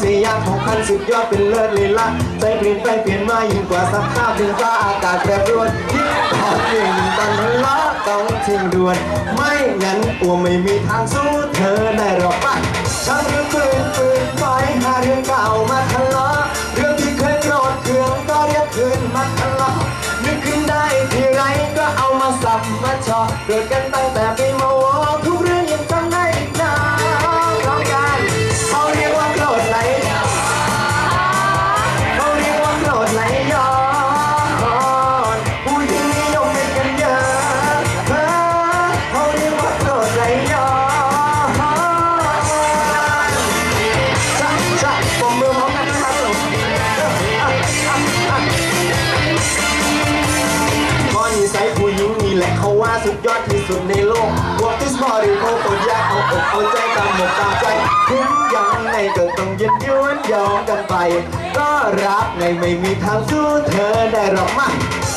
ใจยากของคันสุดยอดเป็นเลิศเลยละใจเปลี่ยนไปเปลี่ยนมายิ่งกว่าสภาพดินฟ้าอากาศแปรปรวนยิ่งพอเพียงตอนทะเลาะต้องทิ้งด่วน ไม่งั้นอัวไม่มีทางสู้เธอได้หรอกปะช่างเรื่องปืนปืนปล่อยหาเรื่องเก่ามาทะเลาะเรื่องที่เคยโกรธเคืองก็เรียกคืนมาทะเลาะนึกขึ้นได้ทีไรก็เอามาสับมาชอเกิดกันตั้ง สุดยอดที่สุดในโลกวกที่สปอร์ตเขากดยากเอาอกเอาใจตามหมดตามใจถึงยังไงก็ต้องยืนยวนยอมกันไป ก็รักไงไม่มีทางสู้เธอได้หรอกมา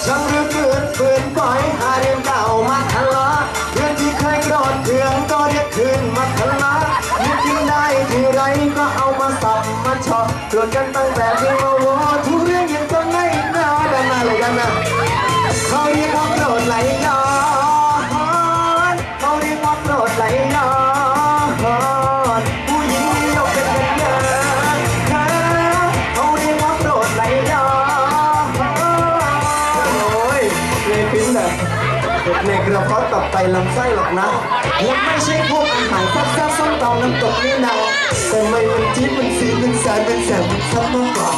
ช่างเรื่องฝืนฝืนปล่อยหาเรื่องเก่ามาทะเลาะเรื่องที่เคยโกรธเคืองก็เรียกคืนมาทะเลาะนึกขึ้นได้ทีไรก็เอามาสับมาชอบโกรธกันตั้งแต่ที่มาวอทุก ในกระเพาะตับไตลำไส้หรอกนะและไม่ใช่พวกอาหารซับซับส้มตำน้ำตกนี่นะแต่ไม่มันจี๊ดมันซีดมันแสบมันแสบมันซับมากกว่า